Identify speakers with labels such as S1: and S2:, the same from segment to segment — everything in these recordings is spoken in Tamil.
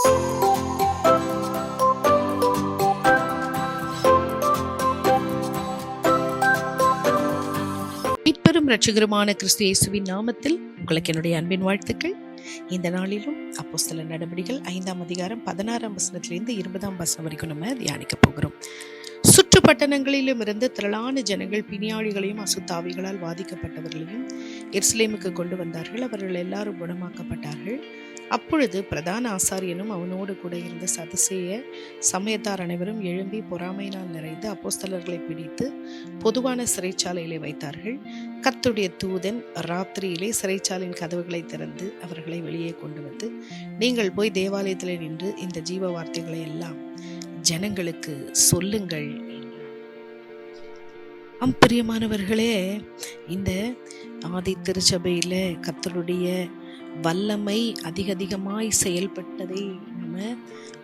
S1: மீட்பெரும் ரட்சகருமான கிறிஸ்து இயேசுவின் நாமத்தில் உங்களுக்கு என்னுடைய அன்பின் வாழ்த்துக்கள். இந்த நாளிலும் அப்போஸ்தல நடவடிக்கைகள் ஐந்தாம் அதிகாரம் பதினாறாம் வசனத்திலிருந்து இருபதாம் வசனம் வரைக்கும் நம்ம தியானிக்க போகிறோம். சுற்று பட்டணங்களிலும் இருந்து திரளான ஜனங்கள் பிணியாளிகளையும் அசுத்தாவிகளால் பாதிக்கப்பட்டவர்களையும் எர்ஸ்லேமுக்கு கொண்டு வந்தார்கள். அவர்கள் எல்லாரும் குணமாக்கப்பட்டார்கள். அப்பொழுது பிரதான ஆசாரியனும் அவனோடு கூட இருந்த சதசேய சமயத்தார் அனைவரும் எழும்பி பொறாமையினால் நிறைந்து அப்போஸ்தலர்களை பிடித்து பொதுவான சிறைச்சாலையிலே வைத்தார்கள். கத்துடைய தூதன் ராத்திரியிலே சிறைச்சாலையின் கதவுகளை திறந்து அவர்களை வெளியே கொண்டு வந்து நீங்கள் போய் தேவாலயத்தில் நின்று இந்த ஜீவ வார்த்தைகளை எல்லாம் ஜனங்களுக்கு சொல்லுங்கள். அம்பிரியமானவர்களே இந்த ஆதி திருச்சபையில் கத்தருடைய வல்லமை அதிகதிகமாய் செயல்பட்டதை நம்ம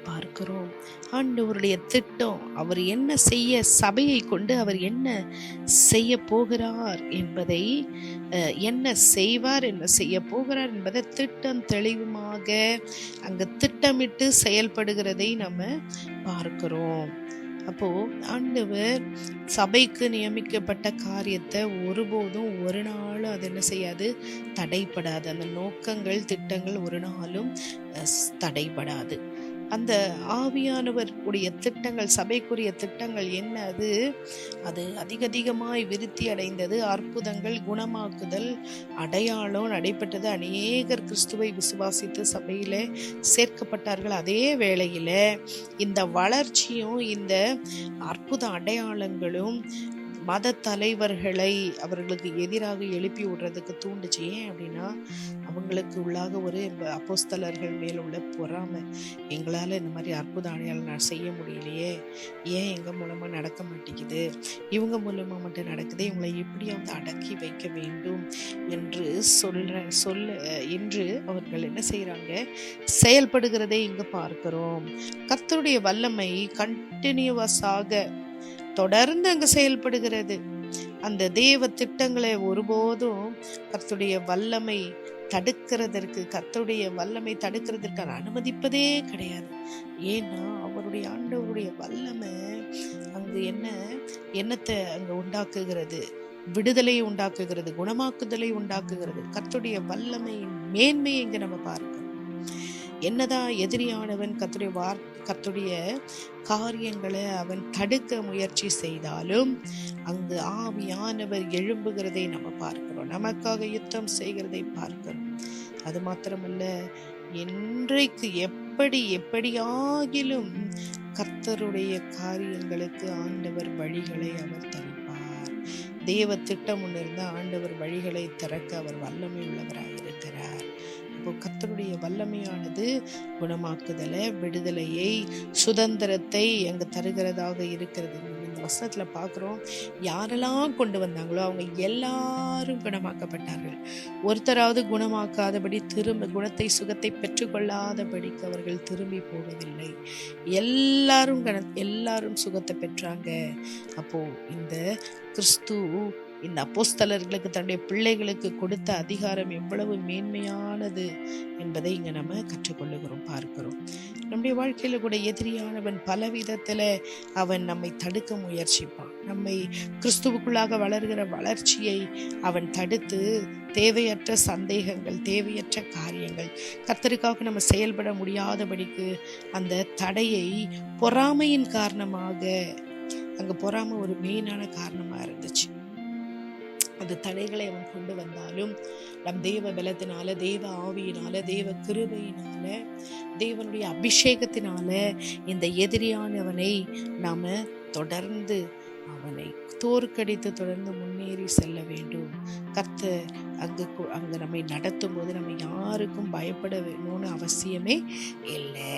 S1: பார்க்கிறோம். ஆண்டவருடைய திட்டம் அவர் என்ன செய்ய சபையை கொண்டு அவர் என்ன செய்ய போகிறார் என்பதை என்ன செய்வார் என்ன செய்ய போகிறார் என்பதை திட்டம் தெளிவுமாக அங்கு திட்டமிட்டு செயல்படுகிறதை நம்ம பார்க்கிறோம். அப்போ ஆண்டவர் சபைக்கு நியமிக்கப்பட்ட காரியத்தை ஒருபோதும் ஒரு நாளும் அது என்ன செய்யாது? தடைப்படாது. அந்த நோக்கங்கள் திட்டங்கள் ஒரு நாளும் தடைபடாது அந்த ஆவியானவர் உடைய திட்டங்கள் சபைக்குரிய திட்டங்கள் என்ன அது? அது அதிக அதிகமாய் விருத்தி அடைந்தது அற்புதங்கள் குணமாக்குதல் அடையாளம் நடைபெற்றது. அநேகர் கிறிஸ்துவை விசுவாசித்து சபையில் சேர்க்கப்பட்டார்கள் அதே வேளையில். இந்த வளர்ச்சியும் இந்த அற்புத அடையாளங்களும் மத தலைவர்களை அவர்களுக்கு எதிராக எழுப்பி விடுறதுக்கு தூண்டுச்சு. ஏன் அப்படின்னா அவங்களுக்கு உள்ளாக ஒரு அப்போஸ்தலர்கள் மேல் உள்ள பொறாமை. எங்களால் இந்த மாதிரி அற்புத அடையாளம் நான் செய்ய முடியலையே. ஏன் எங்கள் மூலமாக நடக்க மாட்டேங்குது? இவங்க மூலமாக மட்டும் நடக்குது. இவங்களை எப்படி வந்து அடக்கி வைக்க வேண்டும் என்று சொல்ற சொல்ல என்று அவர்கள் என்ன செய்கிறாங்க செயல்படுகிறதை இங்கே பார்க்கிறோம். கத்தருடைய வல்லமை கண்டினியூவஸாக தொடர்ந்து அங்கு செயல்படுகிறது. அந்த தேவ திட்டங்களை ஒருபோதும் கர்த்துடைய வல்லமை தடுக்கிறதற்கு கர்த்தருடைய வல்லமை தடுக்கிறதற்கு அனுமதிப்பதே கிடையாது. ஏன்னா அவருடைய ஆண்டவருடைய வல்லமை அங்கு என்ன என்னத்தை அங்கு உண்டாக்குகிறது? விடுதலை உண்டாக்குகிறது குணமாக்குதலை உண்டாக்குகிறது. கர்த்துடைய வல்லமையின் மேன்மையை இங்கு நம்ம பார்க்கணும். என்னதான் எதிரியானவன் கத்துடைய வார் கத்துடைய காரியங்களை அவன் தடுக்க முயற்சி செய்தாலும் அங்கு ஆவியானவர் எழும்புகிறதை நம்ம பார்க்கிறோம். நமக்காக யுத்தம் செய்கிறதை பார்க்கிறோம். அது மாத்திரமல்ல இன்றைக்கு எப்படி எப்படியாகிலும் கர்த்தருடைய காரியங்களுக்கு ஆண்டவர் வழிகளை அவர் தருவார் தேவ திட்டம் ஒன்று இருந்தால் ஆண்டவர் வழிகளை திறக்க அவர் வல்லமை உள்ளவராக இருக்கிறார் அப்போ கத்தருடைய வல்லமையானது குணமாக்குதலை விடுதலையை சுதந்திரத்தை அங்கே தருகிறதாக இருக்கிறது. இந்த வசனத்தில் பார்க்குறோம் யாரெல்லாம் கொண்டு வந்தாங்களோ அவங்க எல்லாரும் குணமாக்கப்பட்டார்கள். ஒருத்தராவது குணமாக்காதபடி திரும்ப குணத்தை சுகத்தை பெற்றுக்கொள்ளாதபடிக்கு அவர்கள் திரும்பி போவதில்லை. எல்லாரும் கண எல்லாரும் சுகத்தை பெற்றாங்க. அப்போ இந்த கிறிஸ்து இந்த அப்போஸ்தலர்களுக்கு தன்னுடைய பிள்ளைகளுக்கு கொடுத்த அதிகாரம் எவ்வளவு மேன்மையானது என்பதை இங்கே நம்ம கற்றுக்கொள்ளுகிறோம் பார்க்கிறோம். நம்முடைய வாழ்க்கையில் கூட எதிரியானவன் பல விதத்தில் அவன் நம்மை தடுக்க முயற்சிப்பான். நம்மை கிறிஸ்துவுக்குள்ளாக வளர்கிற வளர்ச்சியை அவன் தடுத்து தேவையற்ற சந்தேகங்கள் தேவையற்ற காரியங்கள் கத்தருக்காக நம்ம செயல்பட முடியாதபடிக்கு அந்த தடையை பொறாமையின் காரணமாக அங்கே பொறாமை ஒரு மெயினான காரணமாக இருந்துச்சு. அந்த தடைகளை அவன் கொண்டு வந்தாலும் நம் தேவ பலத்தினால தேவ ஆவியினால தேவ கிருபையினால தேவனுடைய அபிஷேகத்தினால இந்த எதிரியானவனை நாம தொடர்ந்து அவனை தோற்கடித்து தொடர்ந்து முன்னேறி செல்ல வேண்டும். கத்த அங்கு அங்கு நம்மை நடத்தும் போது நம்ம யாருக்கும் பயப்பட வேணும்னு அவசியமே இல்லை.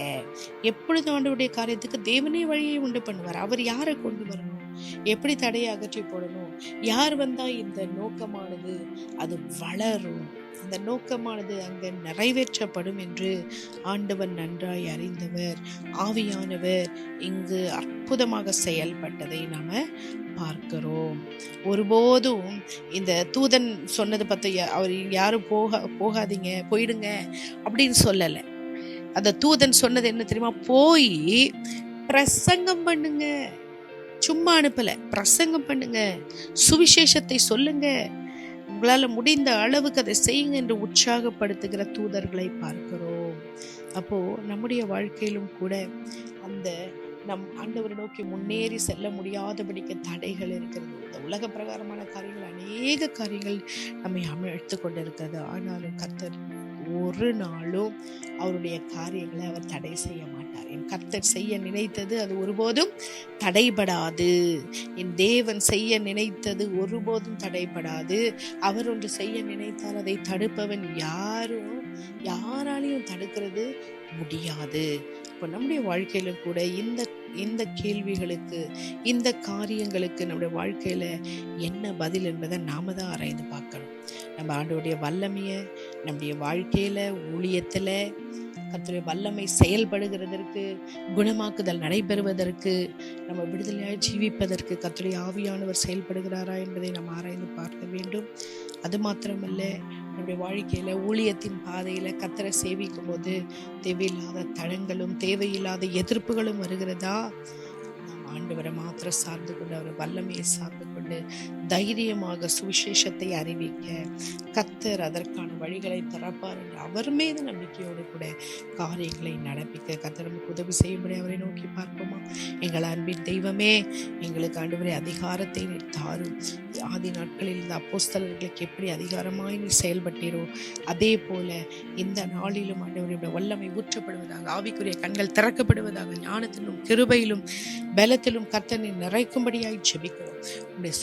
S1: எப்பொழுது ஆண்டவருடைய காரியத்துக்கு தேவனே வழியை உண்டு பண்ணுவார். அவர் யாரை கொண்டு வரணும்? எப்படி தடையை அகற்றி போடணும்? யார் வந்தா இந்த நோக்கமானது? அது வளரும். அந்த நோக்கமானது அங்க நிறைவேற்றப்படும் என்று ஆண்டவர் நன்றாய் அறிந்தவர் ஆவியானவர் இங்கு அற்புதமாக செயல்பட்டதை நாம பார்க்கிறோம். ஒருபோதும் இந்த தூதன் சொன்னது பற்றி அவர் யாரும் போக போகாதீங்க போயிடுங்க அப்படின்னு சொல்லலை. அந்த தூதன் சொன்னது என்ன தெரியுமா? போய் பிரசங்கம் பண்ணுங்க. சும்மா அனுப்பல. பிரசங்கம் பண்ணுங்க. சுவிசேஷத்தை சொல்லுங்க. உங்களால முடிந்த அளவுக்கு அதை செய்யுங்க என்று உற்சாகப்படுத்துகிற தூதர்களை பார்க்கிறோம். அப்போ நம்முடைய வாழ்க்கையிலும் கூட அந்த நம் ஆண்டவரை நோக்கி முன்னேறி செல்ல முடியாதபடிக்கு தடைகள் இருக்கிறது. இந்த உலக பிரகாரமான காரியங்கள் அநேக காரியங்கள் நம்மை அமிழ்த்து கொண்டிருக்கிறது. ஆனாலும் கத்தர் ஒரு நாளும் அவருடைய காரியங்களை அவர் தடை செய்ய மாட்டார். என் கர்த்தர் செய்ய நினைத்தது அது ஒருபோதும் தடைபடாது. என் தேவன் செய்ய நினைத்தது ஒருபோதும் தடைபடாது. அவர் ஒன்று செய்ய நினைத்தால் அதை தடுப்பவன் யாரும் யாராலையும் தடுக்கிறது முடியாது. இப்போ நம்முடைய வாழ்க்கையில கூட இந்த இந்த கேள்விகளுக்கு இந்த காரியங்களுக்கு நம்முடைய வாழ்க்கையில என்ன பதில் என்பதை நாம தான் ஆராய்ந்து பார்க்கணும். நம்ம ஆண்டோடைய வல்லமையை நம்முடைய வாழ்க்கையில் ஊழியத்தில் கத்துடைய வல்லமை செயல்படுகிறதற்கு குணமாக்குதல் நடைபெறுவதற்கு நம்ம விடுதலையாக ஜீவிப்பதற்கு கத்துடைய ஆவியானவர் செயல்படுகிறாரா என்பதை நாம் ஆராய்ந்து பார்க்க வேண்டும். அது மாத்திரமல்ல நம்முடைய வாழ்க்கையில் ஊழியத்தின் பாதையில் கத்தரை சேவிக்கும் போது தேவையில்லாத தடங்களும் தேவையில்லாத எதிர்ப்புகளும் வருகிறதா? நாம் ஆண்டவரை மாத்திரம் சார்ந்து கொண்டு அவர் வல்லமையை சார்ந்து கொண்டு தைரியமாக சுவிசேஷத்தை அறிவிக்க கத்தர் அதற்கான வழிகளை திறப்பார் என்று அவர் மீது நம்பிக்கையோடு கூட காரியங்களை நடப்பிக்க கத்தர் நமக்கு உதவி செய்யும்படி அவரை நோக்கி பார்ப்போமா? எங்கள் அன்பின் தெய்வமே எங்களுக்கு ஆண்டவரை அதிகாரத்தை நீர் தாரும். ஆதி நாட்களில் இந்த அப்போஸ்தலர்களுக்கு எப்படி அதிகாரமாய் நீ செயல்பட்டீரோ அதே போல இந்த நாளிலும் ஆண்டவருடைய வல்லமை ஊற்றப்படுவதாக ஆவிக்குரிய கண்கள் திறக்கப்படுவதாக ஞானத்திலும் கிருபையிலும் பலத்திலும் கர்த்தனை நிறைக்கும்படியாய் ஜெபிக்கிறோம். உடைய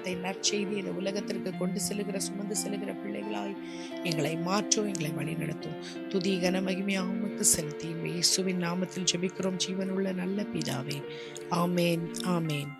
S1: சுவிசேஷத்தை நற்செய்தி இந்த உலகத்திற்கு கொண்டு செல்லுகிற சுமந்து செல்லுகிற பிள்ளைகளாய் எங்களை மாற்றும் எங்களை வழிநடத்தும். துதி கன மகிமையாவுக்கு செலுத்தி இயேசுவின் நாமத்தில் ஜெபிக்கிறோம். ஜீவனுள்ள நல்ல பிதாவே. ஆமேன் ஆமேன்.